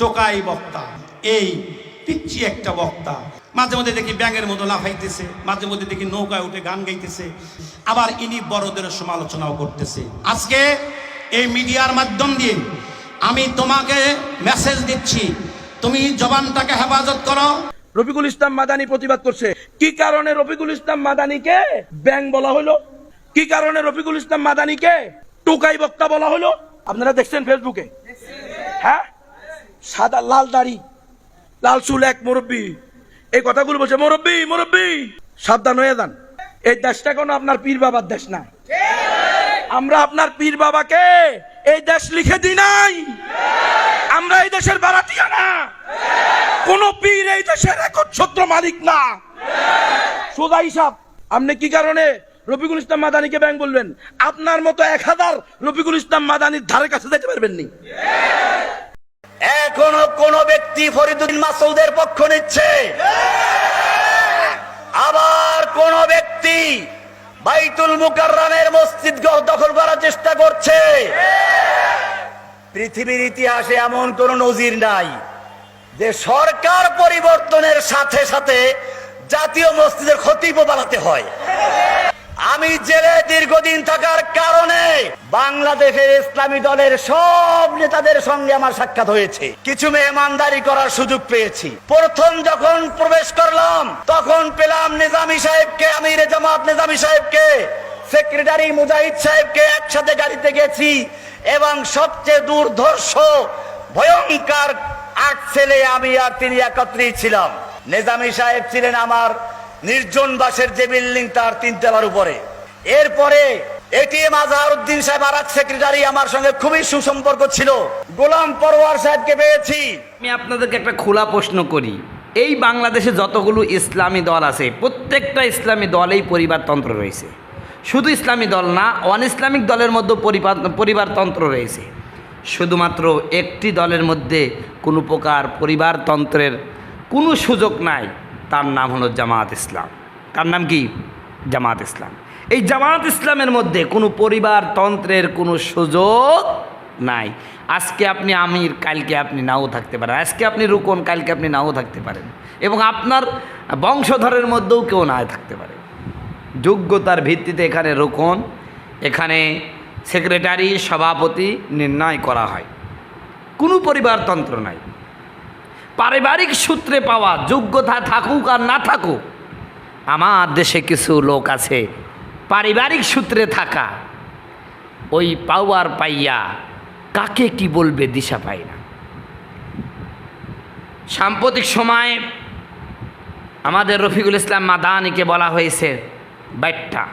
টোকাই বক্তা। এই পিচ্ছি একটা বক্তা। মাঝে মধ্যে দেখি ব্যাঙের মতো লাফাইতেছে, মাঝে মধ্যে দেখি নৌকায় উঠে গান গাইতেছে। আবার ইনি বড়দের সমালোচনাও করতেছে। আজকে এই মিডিয়ার মাধ্যম দিয়ে আমি তোমাকে মেসেজ দিচ্ছি। তুমি জবানটাকে হেফাজত করো। রফিকুল ইসলাম মাদানি প্রতিবাদ করছে। কি কারণে রফিকুল ইসলাম মাদানিকে ব্যাং বলা হলো? কি কারণে রফিকুল ইসলাম মাদানিকে টোকাই বক্তা বলা হলো? আপনারা দেখছেন ফেসবুকে হ্যাঁ? সাদা লাল দাড়ি। লাল চুল এক মুরব্বী। এই কথাগুলো বলছে, মুরব্বী মুরব্বী, সাবধান হয়ে যান। এই দেশটা কোনো আপনার পীর বাবার দেশ না। আমরা আপনার পীর বাবাকে এই দেশ লিখে দিই নাই। আমরা এই দেশের বারাতিয়া না। কোন পীর এই দেশের একচ্ছত্র মালিক না। সোজা হিসাব আপনি কি কারণে রফিকুল ইসলাম মাদানিকে ব্যাংক বলবেন? আপনার মতো এক হাজার রফিকুল ইসলাম মাদানির ধারে কাছে যেতে পারবেন নি এখনও কোন ব্যক্তি ফরিদুদ্দিন মাসুদের পক্ষ নিচ্ছে। আবার কোন ব্যক্তি বাইতুল মুকাররমের মসজিদ দখল করার চেষ্টা করছে। পৃথিবীর ইতিহাসে এমন কোন নজির নাই যে সরকার পরিবর্তনের সাথে সাথে জাতীয় মসজিদের খতিব বানাতে হয়। আমি জেলে দীর্ঘদিন থাকার কারণে বাংলাদেশের ইসলামী দলের সব নেতাদের সঙ্গে আমার সাক্ষাৎ হয়েছে। কিছু মেহমানদারি করার সুযোগ পেয়েছি। প্রথম যখন প্রবেশ করলাম, তখন পেলাম নিজামী সাহেবকে, আমির জামাত নিজামী সাহেবকে, সেক্রেটারি মুজাহিদ সাহেবকে একসাথে গাড়িতে গেছি এবং সবচেয়ে দুর্ধর্ষ, ভয়ঙ্কর আট ছেলে আমি আর তিনি একত্রেই ছিলাম। নিজামী সাহেব ছিলেন আমার নির্জন বাসের যে বিল্ডিং তার তিনতলার উপরে। এরপরে এটিএম আজহারউদ্দিন সাহেব আর সেক্রেটারি আমার সঙ্গে খুবই সুসম্পর্ক ছিল। গোলাম পরোয়ার সাহেবকে পেয়েছি। আমি আপনাদেরকে একটা খোলা প্রশ্ন করি। এই বাংলাদেশে যতগুলো ইসলামী দল আছে, প্রত্যেকটা ইসলামী দলেই পরিবারতন্ত্র রয়েছে। শুধু ইসলামী দল না অন ইসলামিক দলের মধ্যে পরিবার পরিবারতন্ত্র রয়েছে। শুধুমাত্র একটি দলের মধ্যে কোনো প্রকার পরিবারতন্ত্রের কোনো সুযোগ নাই। তার নাম হলো জামাত ইসলাম। তার নাম কি? জামাত ইসলাম। এই জামাত ইসলামের মধ্যে কোনো পরিবারতন্ত্রের কোনো সুযোগ নাই। আজকে আপনি আমির, কালকে আপনি নাও থাকতে পারেন। আজকে আপনি রুকন, কালকে আপনি নাও থাকতে পারেন। এবং আপনার বংশধরের মধ্যেও কেউ না থাকতে পারে। যোগ্যতার ভিত্তিতে এখানে রোকন, এখানে সেক্রেটারি, সভাপতি নির্ণয় করা হয়। কোনো পরিবারতন্ত্র নাই। পারিবারিক সূত্রে পাওয়া যোগ্যতা থাকুক আর না থাকুক, আমার দেশে কিছু লোক আছে, পারিবারিক সূত্রে থাকা, ওই পাওয়ার পাইয়া কাকে কি বলবে দিশা পাই না। সাম্প্রতিক সময়ে আমাদের রফিকুল ইসলাম মাদানিকে বলা হয়েছে ব্যাটটা,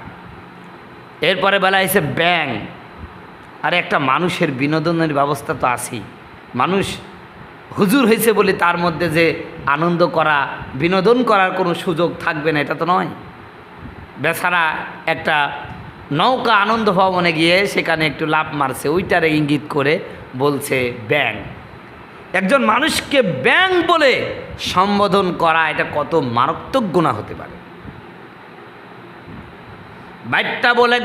এরপরে বলা হয়েছে ব্যাং, আর একটা মানুষের বিনোদনের ব্যবস্থা তো আছেই, মানুষ হুজুর হয়েছে বলে তার মধ্যে যে আনন্দ করা, বিনোদন করার কোনো সুযোগ থাকবে না, এটা তো নয়। বেচারা একটা নৌকা আনন্দ ভবনে গিয়ে সেখানে একটু লাভ মারছে, ওইটারে ইঙ্গিত করে বলছে, ব্যাং। একজন মানুষকে ব্যাং বলে সম্বোধন করা, এটা কত মারাত্মক গুণা হতে পারে। বাইটটা বলে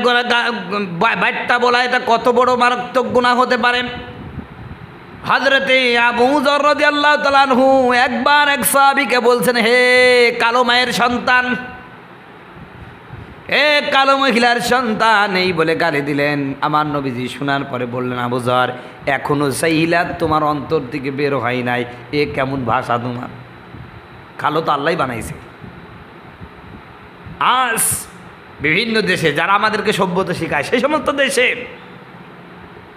বাইটটা বলা এটা কত বড় মারাত্মক গুণা হতে পারে। হজরতে আবু জরদি আল্লাহ তালানহু একবার এক সাহাবিকে বলছেন, হে কালো মায়ের সন্তান, এ কালো মহিলার সন্তান, এই বলে গালি দিলেন। আমার নবীজি শোনার পরে বললেন আবুজর এখনও সেইলা তোমার অন্তর থেকে বের হয় নাই, এ কেমন ভাষা তোমার? কালো তো আল্লাহ বানাইছে। আজ বিভিন্ন দেশে যারা আমাদেরকে সভ্যতা শেখায় সেই সমস্ত দেশে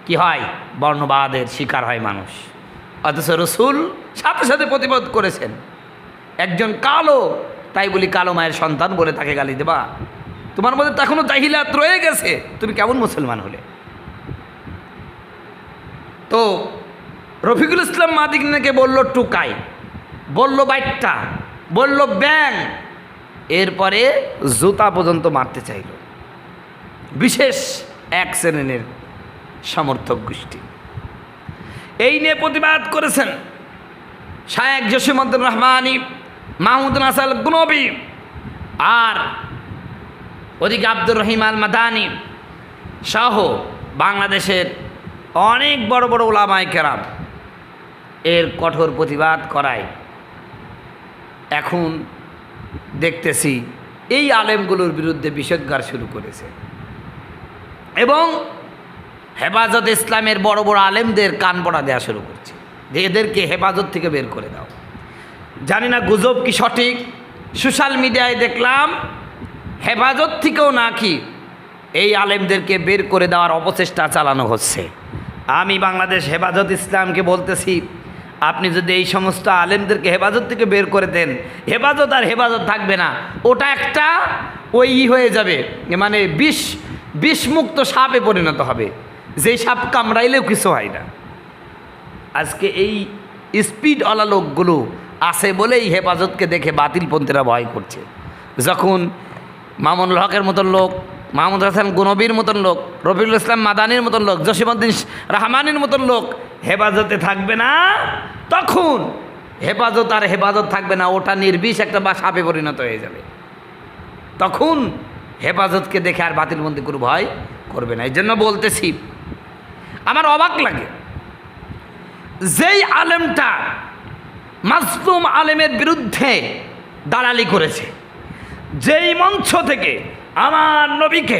কি হয়? বর্ণবাদের শিকার হয় মানুষ। অথচ রসুল সাথে সাথে প্রতিবাদ করেছেন। একজন কালো, তাই বলি কালো মায়ের সন্তান বলে তাকে গালি দেবা। তোমার মধ্যে তখনও তাহিলাত রয়ে গেছে। তুমি কেমন মুসলমান হলে? তো রফিকুল ইসলাম মাদিকনাকে বলল, টুকাই। বলল, বাইটটা। বলল, ব্যাং। এরপরে জুতা পর্যন্ত মারতে চাইল। বিশেষ এক শ্রেণির সমর্থক গোষ্ঠী। এই নিয়ে প্রতিবাদ করেছেন শায়েক জসিমুদ্দিন রহমানি, মাহমুদ নাসাল গুনবি আর ওদিকে আব্দুর রহিম আল মাদানি সহ বাংলাদেশের অনেক বড় বড় ওলামায় কেরাম এর কঠোর প্রতিবাদ করায়। এখন দেখতেছি এই আলেমগুলোর বিরুদ্ধে বিষোদ্গার শুরু করেছে। এবং হেফাজত ইসলামের বড় বড় আলেমদের কান পড়া দেওয়া শুরু করছে। যে এদেরকে হেফাজত থেকে বের করে দাও। জানি না গুজব কি সঠিক। সোশ্যাল মিডিয়ায় দেখলাম, হেফাজত থেকেও নাকি এই আলেমদেরকে বের করে দেওয়ার অপচেষ্টা চালানো হচ্ছে। আমি বাংলাদেশ হেফাজত ইসলামকে বলতেছি, আপনি যদি এই সমস্ত আলেমদেরকে হেফাজত থেকে বের করে দেন, হেফাজত আর হেফাজত থাকবে না। ওটা একটা ওই হয়ে যাবে মানে বিষ, বিষমুক্ত সাপে পরিণত হবে। যেই সাপ কামড়াইলেও কিছু হয় না। আজকে এই স্পিডওয়ালা লোকগুলো আছে বলেই হেফাজতকে দেখে বাতিলপন্থীরা ভয় করছে। যখন মামুনুল হকের মতন লোক, মাহমুদ হাসান গুনবীর মতন লোক, রফিকুল ইসলাম মাদানির মতন লোক জসিমুদ্দিন রহমানের মতন লোক হেফাজতে থাকবে না, তখন হেফাজত আর হেফাজত থাকবে না, ওটা নির্বিষ একটা বা সাপে পরিণত হয়ে যাবে। তখন হেফাজতকে দেখে আর বাতিলবন্দি করে ভয় করবে না। এই জন্য বলতেছি আমার অবাক লাগে। যেই আলেমটা মাসলুম আলেমের বিরুদ্ধে দালালি করেছে, যেই মঞ্চ থেকে আমার নবীকে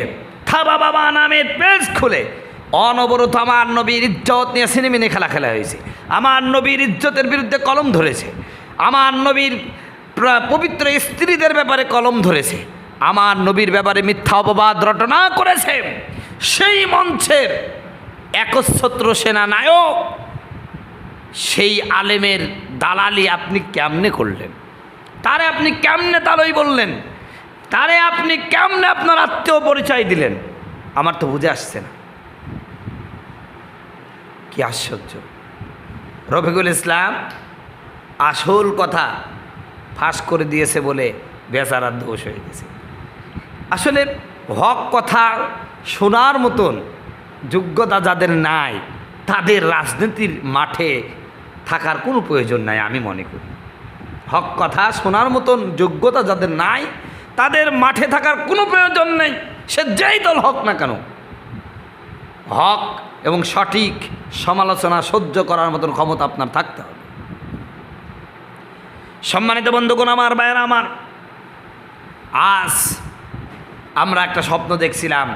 থাবা বাবা নামের পেজ খুলে অনবরত আমার নবীর ইজ্জত নিয়ে সিনেমিনে খেলা খেলা হয়েছে, আমার নবীর ইজ্জতের বিরুদ্ধে কলম ধরেছে, আমার নবীর পবিত্র স্ত্রীদের ব্যাপারে কলম ধরেছে, আমার নবীর ব্যাপারে মিথ্যা অপবাদ রটনা করেছে, সেই মঞ্চের একচ্ছত্র সেনা নায়ক সেই আলেমের দালালি আপনি কেমনে করলেন? তারে আপনি কেমনে তালই বললেন? তারে আপনি কেমনে আপনার আত্মীয় পরিচয় দিলেন? আমার তো বুঝে আসছে না। কি আশ্চর্য। রফিকুল ইসলাম আসল কথা ফাঁস করে দিয়েছে বলে বেচারার দোষ হয়ে গেছে। আসলে হক কথা শোনার মতন যোগ্যতা যাদের নাই, তাদের রাজনীতির মাঠে থাকার কোনো প্রয়োজন নাই আমি মনে করি। হক কথা, শোনার মতন যোগ্যতা যাদের নাই, তাদের মাঠে থাকার কোনো প্রয়োজন নেই। সে যেই দল হক না কেন। হক এবং সঠিক সমালোচনা সহ্য করার মতন ক্ষমতা আপনার থাকতে হবে। সম্মানিত বন্ধুগণ, আমার ভাইয়েরা, আমার, আজ আমরা একটা স্বপ্ন দেখছিলাম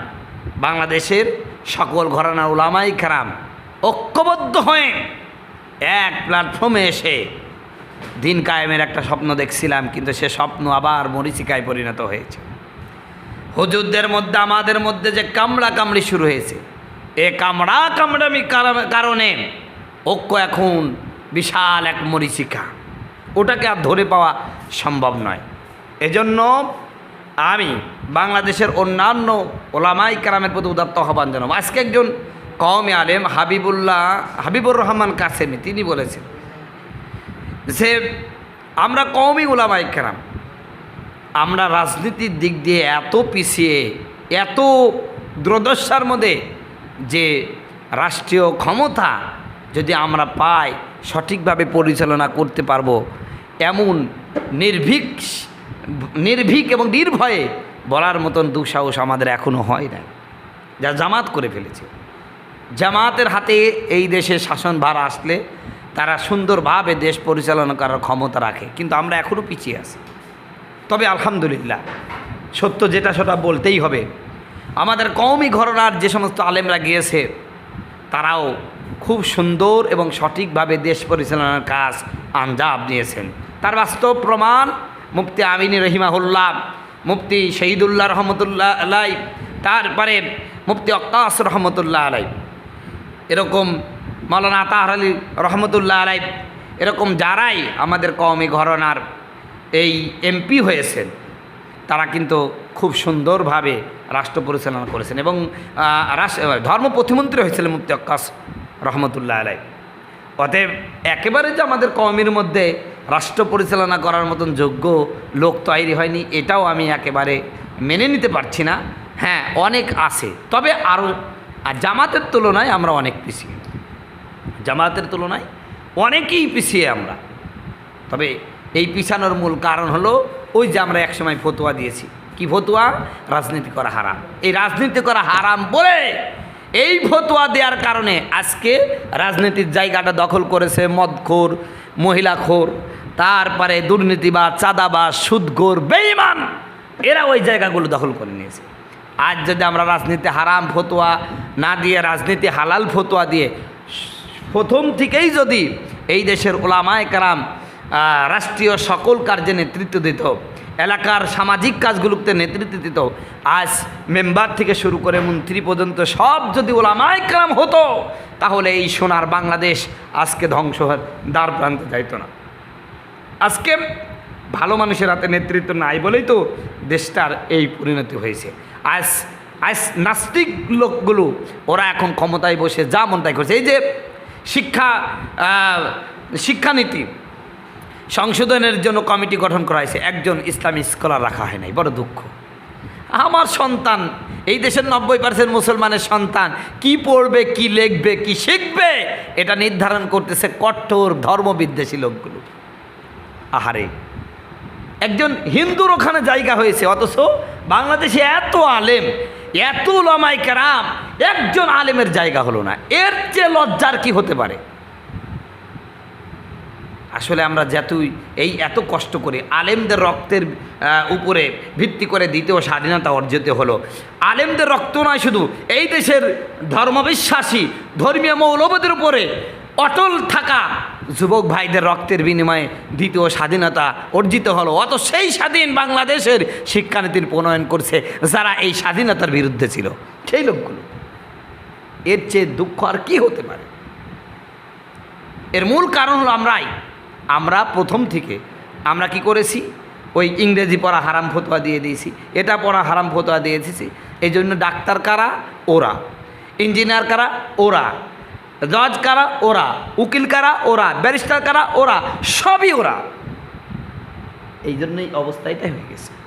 বাংলাদেশের সকল ঘরানার ওলামাই খারাম ঐক্যবদ্ধ হয়ে এক প্ল্যাটফর্মে এসে দিন কায়েমের একটা স্বপ্ন দেখছিলাম, কিন্তু সে স্বপ্ন আবার মরিচিকায় পরিণত হয়েছে। হুজুরদের মধ্যে, আমাদের মধ্যে যে কামড়া কামড়ি শুরু হয়েছে। এ কামড়া কামড়ামি কারণে ঐক্য এখন বিশাল এক মরিচিকা। ওটাকে আর ধরে পাওয়া সম্ভব নয়। এজন্য আমি বাংলাদেশের অন্যান্য ওলামাই কারামের প্রতি উদাত্ত আহ্বান জানাব। আজকে একজন কওমে আলেম হাবিবুল্লাহ হাবিবুর রহমান কাসেমি, তিনি বলেছেন যে আমরা কওমি ওলামাই কারাম, আমরা রাজনীতির দিক দিয়ে এত পিছিয়ে, এত দুর্দশার মধ্যে যে রাষ্ট্রীয় ক্ষমতা যদি আমরা পাই, সঠিকভাবে পরিচালনা করতে পারব, এমন নির্ভীক নির্ভীক এবং নির্ভয়ে বলার মতন দুঃসাহস আমাদের এখনও হয় না। যা জামাত করে ফেলেছে। জামাতের হাতে এই দেশে শাসনভার আসলে তারা সুন্দরভাবে দেশ পরিচালনা করার ক্ষমতা রাখে, কিন্তু আমরা এখনও পিছিয়ে আছি। তবে আলহামদুলিল্লাহ, সত্য যেটা সেটা বলতেই হবে। আমাদের কওমি ঘরনার যে সমস্ত আলেমরা গিয়েছে, তারাও খুব সুন্দর এবং সঠিকভাবে দেশ পরিচালনার কাজ আঞ্জাব নিয়েছেন। তার বাস্তব প্রমাণ মুফতি আমিনী রহিমাহুল্লাহ, মুফতি শহীদুল্লাহ রহমতুল্লাহ আলাই তারপরে মুফতি অক্কাস রহমতুল্লাহ আলাই এরকম মৌলানা আতাহার আলী রহমতুল্লাহ আলাই এরকম যারাই আমাদের কওমি ঘরনার এই এমপি হয়েছেন, তারা কিন্তু খুব সুন্দরভাবে রাষ্ট্র পরিচালনা করেছেন এবং ধর্ম প্রতিমন্ত্রী হয়েছিলেন মুফতি আক্কাস রহমতুল্লাহ আলাই অতএব একেবারে যে আমাদের কওমির মধ্যে রাষ্ট্র পরিচালনা করার মতন যোগ্য লোক তৈরি হয়নি, এটাও আমি একেবারে মেনে নিতে পারছি না। হ্যাঁ অনেক আছে। তবে আরও আর জামাতের তুলনায় আমরা অনেক পিছিয়ে। জামাতের তুলনায় অনেকেই পিছিয়ে আমরা। তবে এই পিছানোর মূল কারণ হলো, ওই যে আমরা একসময় ফতুয়া দিয়েছি। কি ফতুয়া? রাজনীতি করা হারাম। এই রাজনীতি করা হারাম বলে এই ফতোয়া দেওয়ার কারণে আজকে রাজনীতির জায়গাটা দখল করেছে মদখোর, মহিলাখোর তারপরে দুর্নীতিবাদ চাঁদাবাজ, সুদখোর, বেঈমান, এরা ওই জায়গাগুলো দখল করে নিয়েছে। আজ যদি আমরা রাজনীতি হারাম ফতোয়া না দিয়ে, রাজনীতি হালাল ফতোয়া দিয়ে, প্রথম থেকেই যদি এই দেশের ওলামায় কারাম রাষ্ট্রীয় সকল কার্যে নেতৃত্ব দিত, এলাকার সামাজিক কাজগুলোতে নেতৃত্ব দিত, আজ মেম্বার থেকে শুরু করে মন্ত্রী পর্যন্ত সব যদি ওলামায় কারাম হতো, তাহলে এই সোনার বাংলাদেশ আজকে ধ্বংস হওয়ার দ্বার প্রান্তে যাইতো না। আজকে ভালো মানুষের হাতে নেতৃত্ব নাই বলেই তো দেশটার এই পরিণতি হয়েছে। আজ আজ নাস্তিক লোকগুলো, ওরা এখন ক্ষমতায় বসে যা মন তাই করছে। এই যে শিক্ষা শিক্ষানীতি, সংশোধনের জন্য কমিটি গঠন করা হয়েছে, একজন ইসলামী স্কলার রাখা হয় নাই, বড় দুঃখ। আমার সন্তান, এই দেশের নব্বই পার্সেন্ট মুসলমানের সন্তান, কি পড়বে, কি লিখবে, কি শিখবে, এটা নির্ধারণ করতেছে কঠোর ধর্মবিদ্বেষী লোকগুলো। আহারে। একজন হিন্দুর ওখানে জায়গা হয়েছে, অথচ বাংলাদেশে এত আলেম, এত লমাই কেরাম, একজন আলেমের জায়গা হলো না। এর চেয়ে লজ্জার কি হতে পারে? আসলে আমরা যতই এই এত কষ্ট করে আলেমদের রক্তের উপরে ভিত্তি করে দ্বিতীয় স্বাধীনতা অর্জিত হলো। আলেমদের রক্ত নয় শুধু, এই দেশের ধর্মবিশ্বাসী, ধর্মীয় মৌলবাদের উপরে অটল থাকা যুবক ভাইদের রক্তের বিনিময়ে দ্বিতীয় স্বাধীনতা অর্জিত হলো। অত সেই স্বাধীন বাংলাদেশের শিক্ষানীতির প্রণয়ন করছে যারা এই স্বাধীনতার বিরুদ্ধে ছিল। সেই লোকগুলো। এর চেয়ে দুঃখ আর কি হতে পারে? এর মূল কারণ হলো আমরাই। আমরা প্রথম থেকে আমরা কি করেছি? ওই ইংরেজি পড়া হারাম ফতোয়া দিয়ে দিয়েছি। এটা পড়া হারাম ফতোয়া দিয়ে দিয়েছি। এই জন্য ডাক্তার কারা? ওরা। ইঞ্জিনিয়ার কারা? ওরা। জজ কারা? ওরা। উকিল কারা? ওরা। ব্যারিস্টার কারা? ওরা। সবই ওরা। এই জন্যই অবস্থা এটাই হয়ে গেছে।